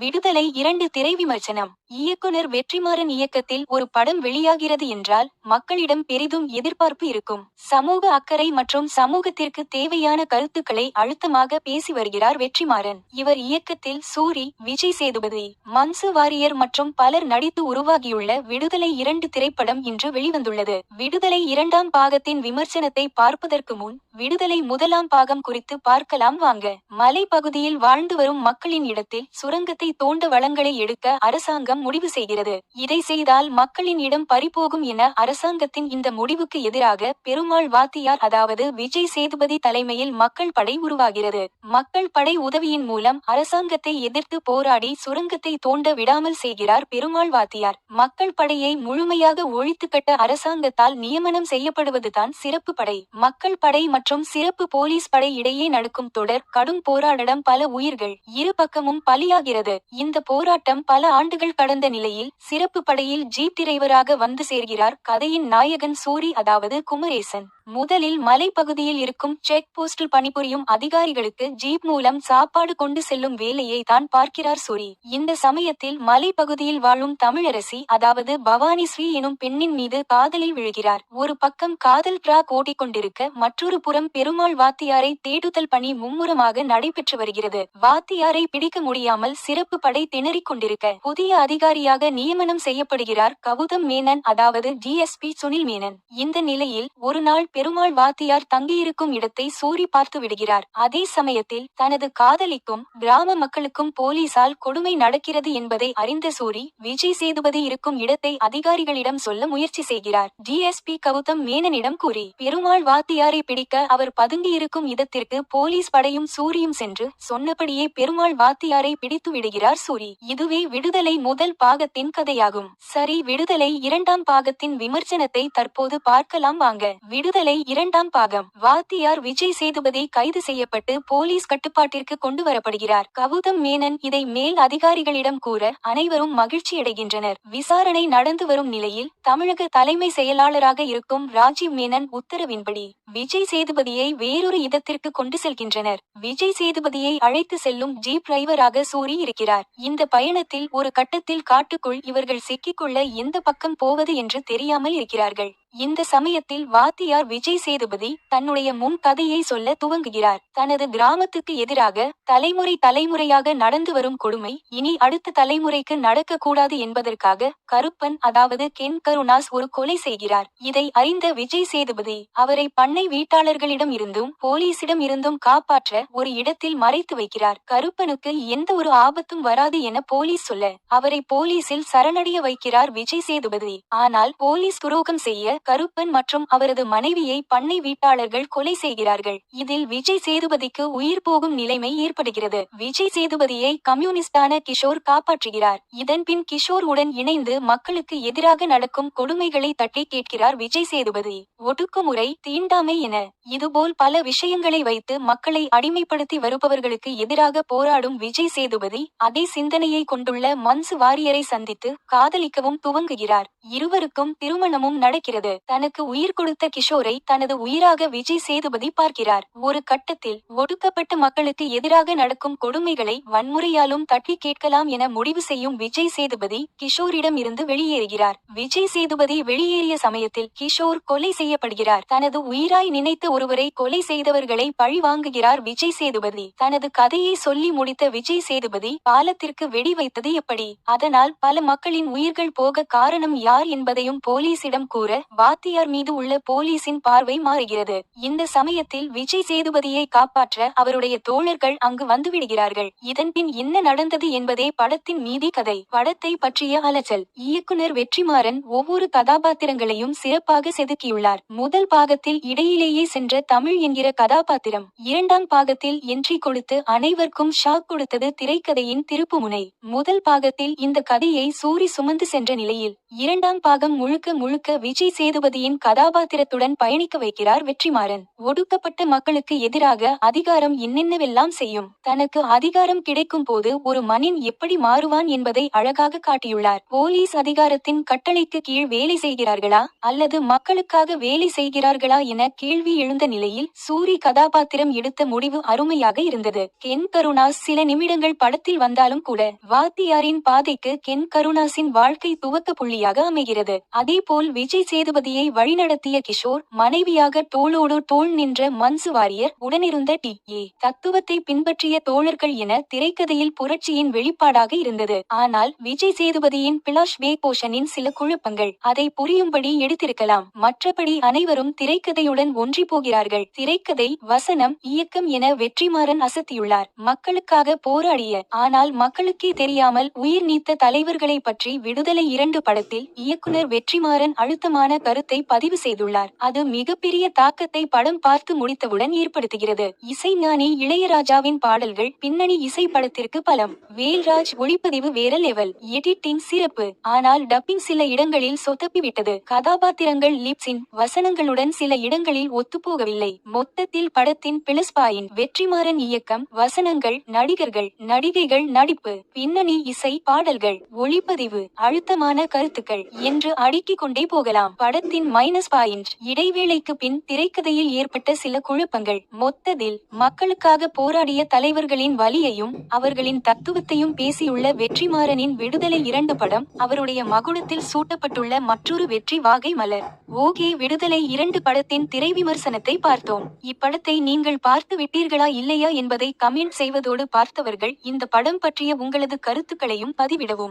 விடுதலை இரண்டு திரை விமர்சனம். இயக்குனர் வெற்றிமாறன் இயக்கத்தில் ஒரு படம் வெளியாகிறது என்றால் மக்களிடம் பெரிதும் எதிர்பார்ப்பு இருக்கும். சமூக அக்கறை மற்றும் சமூகத்திற்கு தேவையான கருத்துக்களை அழுத்தமாக பேசி வருகிறார் வெற்றிமாறன். இவர் இயக்கத்தில் சூரி விஜய் சேதுபதி மன்சு வாரியர் மற்றும் பலர் நடித்து உருவாகியுள்ள விடுதலை இரண்டு திரைப்படம் இன்று வெளிவந்துள்ளது. விடுதலை இரண்டாம் பாகத்தின் விமர்சனத்தை பார்ப்பதற்கு முன் விடுதலை முதலாம் பாகம் குறித்து பார்க்கலாம் வாங்க. மலை பகுதியில் வாழ்ந்து வரும் மக்களின் இடத்தில் சுரங்கத்தை தோண்ட வளங்களை எடுக்க அரசாங்கம் முடிவு செய்கிறது. இதை செய்தால் மக்களின் இடம் பறிபோகும் என அரசாங்கத்தின் இந்த முடிவுக்கு எதிராக பெருமாள் வாத்தியார் அதாவது விஜய் சேதுபதி தலைமையில் மக்கள் படை உருவாகிறது. மக்கள் படை உதவியின் மூலம் அரசாங்கத்தை எதிர்த்து போராடி சுரங்கத்தை தோண்ட விடாமல் செய்கிறார் பெருமாள் வாத்தியார். மக்கள் படையை முழுமையாக ஒழித்து கட்ட அரசாங்கத்தால் நியமனம் செய்யப்படுவதுதான் சிறப்பு படை. மக்கள் படை மற்றும் சிறப்பு போலீஸ் படை இடையே நடக்கும் தொடர் கடும் போராட்டம் பல உயிர்கள் இரு பக்கமும் பலியாகிறது. இந்த போராட்டம் பல ஆண்டுகள் கடந்த நிலையில் சிறப்பு படையில் ஜீப் டிரைவராக வந்து சேர்கிறார் கதையின் நாயகன் சூரி அதாவது குமரேசன். முதலில் மலைப்பகுதியில் இருக்கும் செக் போஸ்டில் பணிபுரியும் அதிகாரிகளுக்கு ஜீப் மூலம் சாப்பாடு கொண்டு செல்லும் வேலையை தான் பார்க்கிறார் சூரி. இந்த சமயத்தில் மலைப்பகுதியில் வாழும் தமிழரசி அதாவது பவானி ஸ்ரீ எனும் பெண்ணின் மீது காதலில் விழுகிறார். ஒரு பக்கம் காதல் டிராக் ஓடிக்கொண்டிருக்க மற்றொரு புறம் பெருமாள் வாத்தியாரை தேடுதல் பணி மும்முரமாக நடைபெற்று வருகிறது. வாத்தியாரை பிடிக்க முடியாமல் சிறப்பு படை திணறிக் கொண்டிருக்க புதிய அதிகாரியாக நியமனம் செய்யப்படுகிறார் கவுதம் மேனன் அதாவது டிஎஸ்பி சுனில் மேனன். இந்த நிலையில் ஒரு நாள் பெருமாள் வாத்தியார் தங்கியிருக்கும் இடத்தை சூரி பார்த்து விடுகிறார். அதே சமயத்தில் தனது காதலிக்கும் கிராம மக்களுக்கும் போலீசால் கொடுமை நடக்கிறது என்பதை அறிந்த சூரி விஜய் சேதுபதி இருக்கும் இடத்தை அதிகாரிகளிடம் சொல்ல முயற்சி செய்கிறார். டிஎஸ்பி கவுதம் மேனனிடம் கூறி பெருமாள் வாத்தியாரை பிடிக்க அவர் பதுங்கியிருக்கும் இடத்திற்கு போலீஸ் படையும் சூரியும் சென்று சொன்னபடியே பெருமாள் வாத்தியாரை பிடித்து விடுகிறார் சூரி. இதுவே விடுதலை முதல் பாகத்தின் கதையாகும். சரி விடுதலை இரண்டாம் பாகத்தின் விமர்சனத்தை தற்போது பார்க்கலாம் வாங்க. விடுதலை இரண்டாம் பாகம். வாத்தியார் விஜய் சேதுபதி கைது செய்யப்பட்டு போலீஸ் கட்டுப்பாட்டிற்கு கொண்டு வரப்படுகிறார் கவுதம் மேனன் இதை மேல் அதிகாரிகளிடம் கூற அனைவரும் மகிழ்ச்சியடைகின்றனர் விசாரணை நடந்து வரும் நிலையில் தமிழக தலைமை செயலாளராக இருக்கும் ராஜீவ் மேனன் உத்தரவின்படி விஜய் சேதுபதியை வேறொரு இடத்திற்கு கொண்டு செல்கின்றனர். விஜய் சேதுபதியை அழைத்து செல்லும் ஜீப் டிரைவராக சூரி இருக்கிறார். இந்த பயணத்தில் ஒரு கட்டத்தில் காட்டுக்குள் இவர்கள் சிக்கிக்கொள்ள எந்த பக்கம் போவது என்று தெரியாமல் இருக்கிறார்கள். இந்த சமயத்தில் வாத்தியார் விஜய் சேதுபதி தன்னுடைய முன் கதையை சொல்ல துவங்குகிறார். தனது கிராமத்துக்கு எதிராக தலைமுறை தலைமுறையாக நடந்து வரும் கொடுமை இனி அடுத்த தலைமுறைக்கு நடக்கக்கூடாது என்பதற்காக கருப்பன் அதாவது கென் கருணாஸ் ஒரு கொலை செய்கிறார். இதை அறிந்த விஜய் சேதுபதி அவரை பண்ணை வீட்டாளர்களிடம் இருந்தும் போலீசிடம் இருந்தும் காப்பாற்ற ஒரு இடத்தில் மறைத்து வைக்கிறார். கருப்பனுக்கு எந்த ஒரு ஆபத்தும் வராது என போலீஸ் சொல்ல அவரை போலீசில் சரணடைய வைக்கிறார் விஜய் சேதுபதி. ஆனால் போலீஸ் துரோகம் செய்ய கருப்பன் மற்றும் அவரது மனைவியை பண்ணை வீட்டாளர்கள் கொலை செய்கிறார்கள். இதில் விஜய் சேதுபதிக்கு உயிர் போகும் நிலைமை ஏற்படுகிறது. விஜய் சேதுபதியை கம்யூனிஸ்டான கிஷோர் காப்பாற்றுகிறார். இதன்பின் கிஷோர் உடன் இணைந்து மக்களுக்கு எதிராக நடக்கும் கொடுமைகளை தட்டி கேட்கிறார் விஜய் சேதுபதி. ஒடுக்குமுறை தீண்டாமை என. இதுபோல் பல விஷயங்களை வைத்து மக்களை அடிமைப்படுத்தி வருபவர்களுக்கு எதிராக போராடும் விஜய் சேதுபதி அதே சிந்தனையை கொண்டுள்ள மன்சு வாரியரை சந்தித்து காதலிக்கவும் துவங்குகிறார். இருவருக்கும் திருமணமும் நடக்கிறது. தனக்கு உயிர் கொடுத்த கிஷோரை தனது உயிராக விஜய் சேதுபதி பார்க்கிறார். ஒரு கட்டத்தில் ஒடுக்கப்பட்ட மக்களுக்கு எதிராக நடக்கும் கொடுமைகளை வன்முறையாலும் தட்டி கேட்கலாம் என முடிவு செய்யும் விஜய் சேதுபதி கிஷோரிடம் இருந்து வெளியேறுகிறார். விஜய் சேதுபதி வெளியேறிய சமயத்தில் கிஷோர் கொலை செய்யப்படுகிறார். தனது உயிராய் நினைத்த ஒருவரை கொலை செய்தவர்களை பழி வாங்குகிறார் விஜய் சேதுபதி. தனது கதையை சொல்லி முடித்த விஜய் சேதுபதி பாலத்திற்கு வெடி வைத்தது எப்படி? அதனால் பல மக்களின் உயிர்கள் போக காரணம் யார் என்பதையும் போலீசிடம் கூற வாத்தியார் மீது உள்ள போலீசின் பார்வை மாறுகிறது. இந்த சமயத்தில் விஜய் சேதுபதியை காப்பாற்ற அவருடைய தோழர்கள் அங்கு வந்துவிடுகிறார்கள். இதன்பின் என்ன நடந்தது என்பதே படத்தின் மீதி கதை. படத்தை பற்றிய அலச்சல். இயக்குனர் வெற்றிமாறன் ஒவ்வொரு கதாபாத்திரங்களையும் சிறப்பாக செதுக்கியுள்ளார். முதல் பாகத்தில் இடையிலேயே சென்ற தமிழ் என்கிற கதாபாத்திரம் இரண்டாம் பாகத்தில் என்ட்ரி கொடுத்து அனைவருக்கும் ஷாக் கொடுத்தது திரைக்கதையின் திருப்புமுனை முதல் பாகத்தில் இந்த கதையை சூரி சுமந்து சென்ற நிலையில் இரண்டாம் பாகம் முழுக்க முழுக்க விஜய் சேதுபதியின் கதாபாத்திரத்துடன் பயணிக்க வைக்கிறார் வெற்றிமாறன். ஒடுக்கப்பட்ட மக்களுக்கு எதிராக அதிகாரம் என்னென்னவெல்லாம் செய்யும்? தனக்கு அதிகாரம் கிடைக்கும் போது ஒரு மனின் எப்படி மாறுவான் என்பதை அழகாக காட்டியுள்ளார். போலீஸ் அதிகாரத்தின் கட்டளைக்கு கீழ் வேலை செய்கிறார்களா? அல்லது மக்களுக்காக வேலை செய்கிறார்களா என கேள்வி எழுந்த நிலையில் சூரி கதாபாத்திரம் எடுத்த முடிவு அருமையாக இருந்தது. கென் கருணாஸ் சில நிமிடங்கள் படத்தில் வந்தாலும் கூட வாத்தியாரின் பாதைக்கு கென் கருணாஸின் வாழ்க்கை துவக்க புள்ளி புள்ளியாக அமைகிறது. அதேபோல் விஜய் சேதுபதியை வழிநடத்திய கிஷோர் மனைவியாக தோளோடு தோள் நின்ற மன்சு வாரியர் உடனிருந்த டி. ஏ. தத்துவத்தை பின்பற்றிய தோழர்கள் என திரைக்கதையில் புரட்சியின் வெளிப்பாடாக இருந்தது. ஆனால் விஜய் சேதுபதியின் பிளாஷ் பே போஷனின் சில குழப்பங்கள் அதை புரியும்படி எடுத்திருக்கலாம். மற்றபடி அனைவரும் திரைக்கதையுடன் ஒன்றி போகிறார்கள். திரைக்கதை வசனம் இயக்கம் என வெற்றிமாறன் அசத்தியுள்ளார். மக்களுக்காக போராடிய ஆனால் மக்களுக்கே தெரியாமல் உயிர் நீத்த தலைவர்களை பற்றி விடுதலை இரண்டு படத்தில் இயக்குனர் வெற்றிமாறன் அழுத்தமான கருத்தை பதிவு செய்துள்ளார். அது மிகப்பெரிய தாக்கத்தை படம் பார்த்து முடித்தவுடன் ஏற்படுத்துகிறது. இசைஞானி இளையராஜாவின் பாடல்கள் பின்னணி இசை படத்திற்கு பலம். வேல்ராஜ் ஒளிப்பதிவு வேற லெவல். எடிட்டிங் சிறப்பு. ஆனால் டப்பிங் சில இடங்களில் சொதப்பிவிட்டது. கதாபாத்திரங்கள் லிப்ஸின் வசனங்களுடன் சில இடங்களில் ஒத்துப்போகவில்லை. மொத்தத்தில் படத்தின் பிளஸ் பாயின் வெற்றிமாறன் இயக்கம் வசனங்கள் நடிகர்கள் நடிகைகள் நடிப்பு பின்னணி இசை பாடல்கள் ஒளிப்பதிவு அழுத்தமான கருத்து வாழ்த்துக்கள். என்று அடுக்கிக் கொண்டே போகலாம். படத்தின் மைனஸ் பாயிண்ட் இடைவேளைக்கு பின் திரைக்கதையில் ஏற்பட்ட சில குழப்பங்கள். மொத்தத்தில் மக்களுக்காக போராடிய தலைவர்களின் வலியையும் அவர்களின் தத்துவத்தையும் பேசியுள்ள வெற்றிமாறனின் விடுதலை இரண்டு படம் அவருடைய மகுடத்தில் சூட்டப்பட்டுள்ள மற்றொரு வெற்றி வாகை மலர். ஓகே விடுதலை இரண்டு படத்தின் திரை விமர்சனத்தை பார்த்தோம். இப்படத்தை நீங்கள் பார்த்து விட்டீர்களா இல்லையா என்பதை கமெண்ட் செய்வதோடு பார்த்தவர்கள் இந்த படம் பற்றிய உங்களது கருத்துக்களையும் பதிவிடவும்.